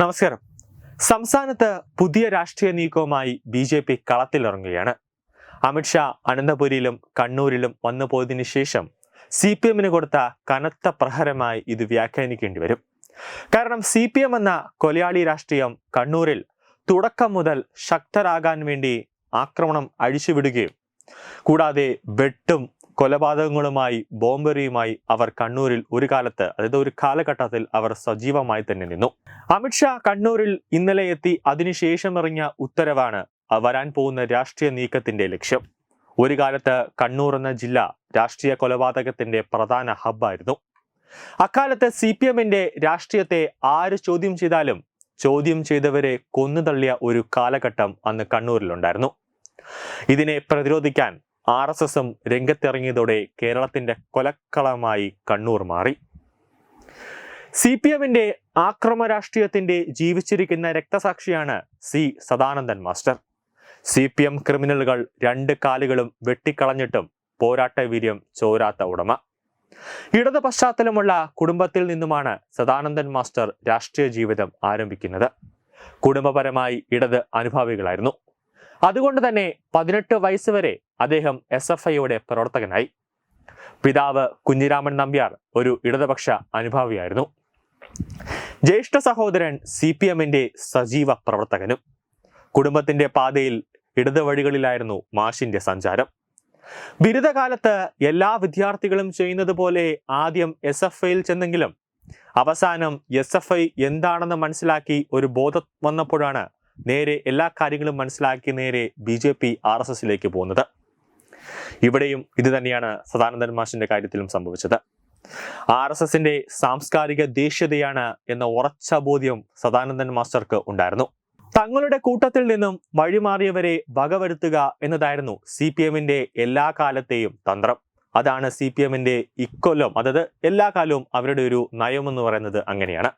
നമസ്കാരം. സംസ്ഥാനത്ത് പുതിയ രാഷ്ട്രീയ നീക്കവുമായി ബി ജെ പി കളത്തിലിറങ്ങുകയാണ്. അമിത്ഷാ അനന്തപുരിയിലും കണ്ണൂരിലും വന്നു പോയതിനു ശേഷം സി പി എമ്മിന് കൊടുത്ത കനത്ത പ്രഹരമായി ഇത് വ്യാഖ്യാനിക്കേണ്ടി വരും. കാരണം സി പി എം എന്ന കൊലയാളി രാഷ്ട്രീയം കണ്ണൂരിൽ തുടക്കം മുതൽ ശക്തരാകാൻ വേണ്ടി ആക്രമണം അഴിച്ചുവിടുകയും കൂടാതെ വെട്ടും കൊലപാതകങ്ങളുമായി ബോംബെറിയുമായി അവർ കണ്ണൂരിൽ ഒരു കാലത്ത് അതായത് ഒരു കാലഘട്ടത്തിൽ അവർ സജീവമായി തന്നെ നിന്നു. അമിത്ഷാ കണ്ണൂരിൽ ഇന്നലെ എത്തി അതിനുശേഷം ഇറങ്ങിയ ഉത്തരവാണ് വരാൻ പോകുന്ന രാഷ്ട്രീയ നീക്കത്തിന്റെ ലക്ഷ്യം. ഒരു കാലത്ത് കണ്ണൂർ എന്ന ജില്ല രാഷ്ട്രീയ കൊലപാതകത്തിന്റെ പ്രധാന ഹബ്ബായിരുന്നു. അക്കാലത്ത് സി പി എമ്മിന്റെ രാഷ്ട്രീയത്തെ ആര് ചോദ്യം ചെയ്താലും ചോദ്യം ചെയ്തവരെ കൊന്നു തള്ളിയ ഒരു കാലഘട്ടം അന്ന് കണ്ണൂരിലുണ്ടായിരുന്നു. ഇതിനെ പ്രതിരോധിക്കാൻ ആർ എസ് എസും രംഗത്തിറങ്ങിയതോടെ കേരളത്തിന്റെ കൊലക്കളമായി കണ്ണൂർ മാറി. സി പി എമ്മിന്റെ ആക്രമ രാഷ്ട്രീയത്തിന്റെ ജീവിച്ചിരിക്കുന്ന രക്തസാക്ഷിയാണ് C Sadanandan master. C P M ക്രിമിനലുകൾ രണ്ട് കാലുകളും വെട്ടിക്കളഞ്ഞിട്ടും പോരാട്ട വീര്യം ചോരാത്ത ഉടമ. ഇടത് പശ്ചാത്തലമുള്ള കുടുംബത്തിൽ നിന്നുമാണ് സദാനന്ദൻ മാസ്റ്റർ രാഷ്ട്രീയ ജീവിതം ആരംഭിക്കുന്നത്. കുടുംബപരമായി ഇടത് അനുഭാവികളായിരുന്നു. അതുകൊണ്ട് തന്നെ പതിനെട്ട് വയസ്സ് വരെ അദ്ദേഹം എസ് എഫ് ഐയുടെ പ്രവർത്തകനായി. പിതാവ് കുഞ്ഞിരാമൻ നമ്പ്യാർ ഒരു ഇടതുപക്ഷ അനുഭാവിയായിരുന്നു. ജ്യേഷ്ഠ സഹോദരൻ സി പി എമ്മിന്റെ സജീവ പ്രവർത്തകനും കുടുംബത്തിന്റെ പാതയിൽ ഇടതുവഴികളിലായിരുന്നു മാഷിന്റെ സഞ്ചാരം. ബിരുദകാലത്ത് എല്ലാ വിദ്യാർത്ഥികളും ചെയ്യുന്നത് പോലെ ആദ്യം എസ് എഫ് ഐയിൽ ചെന്നെങ്കിലും അവസാനം എസ് എഫ് ഐ എന്താണെന്ന് മനസ്സിലാക്കി ഒരു ബോധം വന്നപ്പോഴാണ് നേരെ എല്ലാ കാര്യങ്ങളും മനസ്സിലാക്കി നേരെ B J P R S എസിലേക്ക് പോകുന്നത്. ഇവിടെയും ഇത് തന്നെയാണ് സദാനന്ദൻ മാഷിന്റെ കാര്യത്തിലും സംഭവിച്ചത്. ആർ എസ് എസിന്റെ സാംസ്കാരിക ദേശീയതയാണ് എന്ന ഉറച്ച ബോധ്യം സദാനന്ദൻ മാസ്റ്റർക്ക് ഉണ്ടായിരുന്നു. തങ്ങളുടെ കൂട്ടത്തിൽ നിന്നും വഴിമാറിയവരെ വകവരുത്തുക എന്നതായിരുന്നു സി പി എമ്മിന്റെ എല്ലാ കാലത്തെയും തന്ത്രം. അതാണ് സി പി എമ്മിന്റെ ഇക്കൊല്ലം അതായത് എല്ലാ കാലവും അവരുടെ ഒരു നയമെന്ന് പറയുന്നത് അങ്ങനെയാണ്.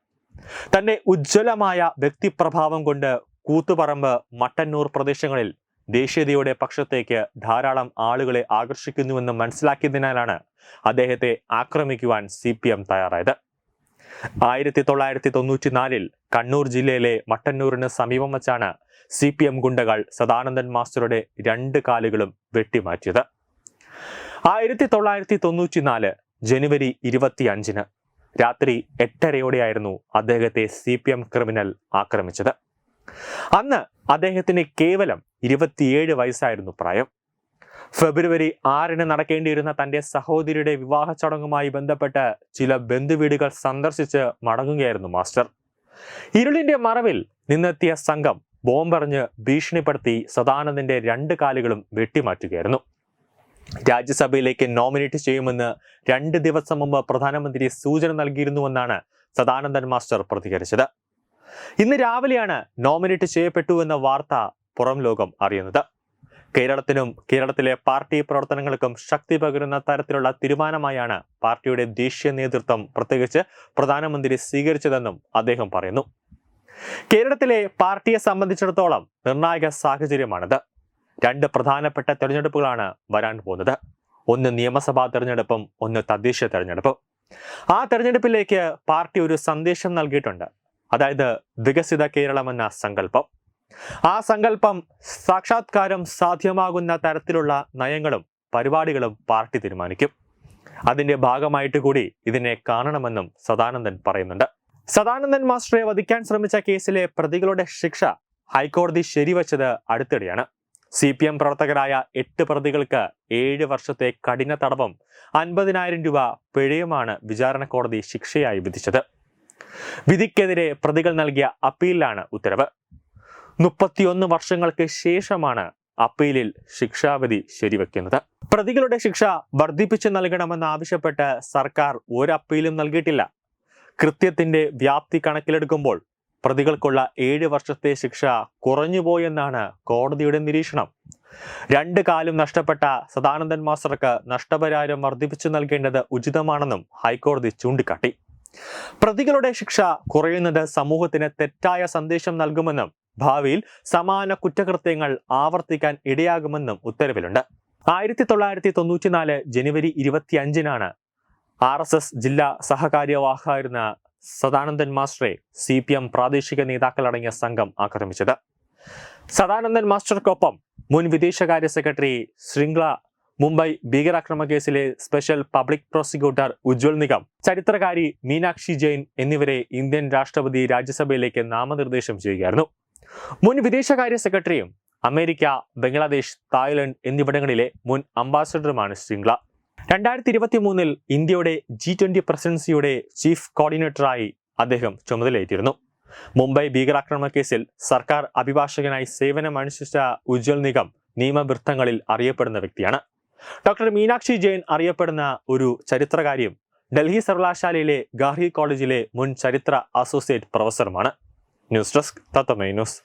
തന്റെ ഉജ്ജ്വലമായ വ്യക്തിപ്രഭാവം കൊണ്ട് കൂത്തുപറമ്പ് മട്ടന്നൂർ പ്രദേശങ്ങളിൽ ദേശീയതയുടെ പക്ഷത്തേക്ക് ധാരാളം ആളുകളെ ആകർഷിക്കുന്നുവെന്ന് മനസ്സിലാക്കിയതിനാലാണ് അദ്ദേഹത്തെ ആക്രമിക്കുവാൻ സി പി എം തയ്യാറായത്. ആയിരത്തി തൊള്ളായിരത്തി തൊണ്ണൂറ്റിനാലിൽ കണ്ണൂർ ജില്ലയിലെ മട്ടന്നൂരിന് സമീപം വച്ചാണ് സി പി എം ഗുണ്ടകൾ സദാനന്ദൻ മാസ്റ്ററുടെ രണ്ട് കാലുകളും വെട്ടിമാറ്റിയത്. ആയിരത്തി തൊള്ളായിരത്തി തൊണ്ണൂറ്റിനാല് ജനുവരി ഇരുപത്തി അഞ്ചിന് രാത്രി എട്ടരയോടെയായിരുന്നു അദ്ദേഹത്തെ സി പി എം ക്രിമിനൽ ആക്രമിച്ചത്. അന്ന് അദ്ദേഹത്തിന് കേവലം ഇരുപത്തിയേഴ് വയസ്സായിരുന്നു പ്രായം. ഫെബ്രുവരി ആറിന് നടക്കേണ്ടിയിരുന്ന തന്റെ സഹോദരിയുടെ വിവാഹ ചടങ്ങുമായി ബന്ധപ്പെട്ട് ചില ബന്ധുവീടുകൾ സന്ദർശിച്ച് മടങ്ങുകയായിരുന്നു മാസ്റ്റർ. ഇരുളിന്റെ മറവിൽ നിന്നെത്തിയ സംഘം ബോംബെറിഞ്ഞ് ഭീഷണിപ്പെടുത്തി സദാനന്ദന്റെ രണ്ട് കാലുകളും വെട്ടിമാറ്റുകയായിരുന്നു. രാജ്യസഭയിലേക്ക് നോമിനേറ്റ് ചെയ്യുമെന്ന് രണ്ട് ദിവസം മുമ്പ് പ്രധാനമന്ത്രി സൂചന നൽകിയിരുന്നുവെന്നാണ് സദാനന്ദൻ മാസ്റ്റർ പ്രതികരിച്ചത്. ഇന്ന് രാവിലെയാണ് നോമിനേറ്റ് ചെയ്യപ്പെട്ടു എന്ന വാർത്ത പുറം ലോകം അറിയുന്നത്. കേരളത്തിനും കേരളത്തിലെ പാർട്ടി പ്രവർത്തനങ്ങൾക്കും ശക്തി പകരുന്ന തരത്തിലുള്ള തീരുമാനമായാണ് പാർട്ടിയുടെ ദേശീയ നേതൃത്വം പ്രത്യേകിച്ച് പ്രധാനമന്ത്രി സ്വീകരിച്ചതെന്നും അദ്ദേഹം പറയുന്നു. കേരളത്തിലെ പാർട്ടിയെ സംബന്ധിച്ചിടത്തോളം നിർണായക സാഹചര്യമാണിത്. രണ്ട് പ്രധാനപ്പെട്ട തെരഞ്ഞെടുപ്പുകളാണ് വരാൻ പോകുന്നത്. ഒന്ന് നിയമസഭാ തെരഞ്ഞെടുപ്പും ഒന്ന് തദ്ദേശീയ തെരഞ്ഞെടുപ്പും. ആ തെരഞ്ഞെടുപ്പിലേക്ക് പാർട്ടി ഒരു സന്ദേശം നൽകിയിട്ടുണ്ട്. അതായത് വികസിത കേരളമെന്ന സങ്കല്പം. ആ സങ്കല്പം സാക്ഷാത്കാരം സാധ്യമാകുന്ന തരത്തിലുള്ള നയങ്ങളും പരിപാടികളും പാർട്ടി തീരുമാനിക്കും. അതിന്റെ ഭാഗമായിട്ട് കൂടി ഇതിനെ കാണണമെന്നും സദാനന്ദൻ പറയുന്നുണ്ട്. സദാനന്ദൻ മാസ്റ്ററെ വധിക്കാൻ ശ്രമിച്ച കേസിലെ പ്രതികളുടെ ശിക്ഷ ഹൈക്കോടതി ശരിവച്ചത് അടുത്തിടെയാണ്. സി പി എം പ്രവർത്തകരായ എട്ട് പ്രതികൾക്ക് ഏഴ് വർഷത്തെ കഠിന തടവും അൻപതിനായിരം രൂപ പിഴയുമാണ് വിചാരണ കോടതി ശിക്ഷയായി വിധിച്ചത്. വിധിക്കെതിരെ പ്രതികൾ നൽകിയ അപ്പീലിലാണ് ഉത്തരവ്. മുപ്പത്തിയൊന്ന് വർഷങ്ങൾക്ക് ശേഷമാണ് അപ്പീലിൽ ശിക്ഷാവിധി ശരിവെക്കുന്നത്. പ്രതികളുടെ ശിക്ഷ വർദ്ധിപ്പിച്ച് നൽകണമെന്നാവശ്യപ്പെട്ട് സർക്കാർ ഒരു അപ്പീലും നൽകിയിട്ടില്ല. കൃത്യത്തിന്റെ വ്യാപ്തി കണക്കിലെടുക്കുമ്പോൾ പ്രതികൾക്കുള്ള ഏഴ് വർഷത്തെ ശിക്ഷ കുറഞ്ഞുപോയെന്നാണ് കോടതിയുടെ നിരീക്ഷണം. രണ്ട് കാലും നഷ്ടപ്പെട്ട സദാനന്ദൻ മാസ്റ്റർക്ക് നഷ്ടപരിഹാരം വർദ്ധിപ്പിച്ചു നൽകേണ്ടത് ഉചിതമാണെന്നും ഹൈക്കോടതി ചൂണ്ടിക്കാട്ടി. പ്രതികളുടെ ശിക്ഷ കുറയുന്നത് സമൂഹത്തിന് തെറ്റായ സന്ദേശം നൽകുമെന്നും ഭാവിയിൽ സമാന കുറ്റകൃത്യങ്ങൾ ആവർത്തിക്കാൻ ഇടയാകുമെന്നും ഉത്തരവിലുണ്ട്. ആയിരത്തി തൊള്ളായിരത്തി തൊണ്ണൂറ്റിനാല് ജനുവരി ഇരുപത്തിയഞ്ചിനാണ് ആർ എസ് എസ് ജില്ലാ സഹകാര്യവാഹായിരുന്ന സദാനന്ദൻ മാസ്റ്ററെ സി പി എം പ്രാദേശിക നേതാക്കളടങ്ങിയ സംഘം ആക്രമിച്ചത്. സദാനന്ദൻ മാസ്റ്റർക്കൊപ്പം മുൻ വിദേശകാര്യ സെക്രട്ടറി ശൃംഗ്ല മുംബൈ ഭീകരാക്രമണ കേസിലെ special public prosecutor Ujjwal Nikam ചരിത്രകാരി Meenakshi Jain എന്നിവരെ ഇന്ത്യൻ രാഷ്ട്രപതി രാജ്യസഭയിലേക്ക് നാമനിർദ്ദേശം ചെയ്യുകയായിരുന്നു. മുൻ വിദേശകാര്യ സെക്രട്ടറിയും അമേരിക്ക ബംഗ്ലാദേശ് തായ്ലൻഡ് എന്നിവിടങ്ങളിലെ മുൻ അംബാസഡറുമാണ് ശൃംഗ്ല. രണ്ടായിരത്തി ഇരുപത്തി മൂന്നിൽ ഇന്ത്യയുടെ ജി ട്വന്റി പ്രസിഡൻസിയുടെ ചീഫ് കോർഡിനേറ്ററായി അദ്ദേഹം ചുമതലയേറ്റിരുന്നു. മുംബൈ ഭീകരാക്രമണ കേസിൽ സർക്കാർ അഭിഭാഷകനായി സേവനമനുഷ്ഠിച്ച ഉജ്വൽ നിഗം നിയമവൃത്തങ്ങളിൽ അറിയപ്പെടുന്ന വ്യക്തിയാണ്. ഡോക്ടർ മീനാക്ഷി ജെയിൻ അറിയപ്പെടുന്ന ഒരു ചരിത്രകാര്യം ഡൽഹി സർവകലാശാലയിലെ ഗാർഹി കോളേജിലെ മുൻ ചരിത്ര അസോസിയേറ്റ് പ്രൊഫസറുമാണ്. ന്യൂസ് ഡെസ്ക് തത്തമൈ ന്യൂസ്.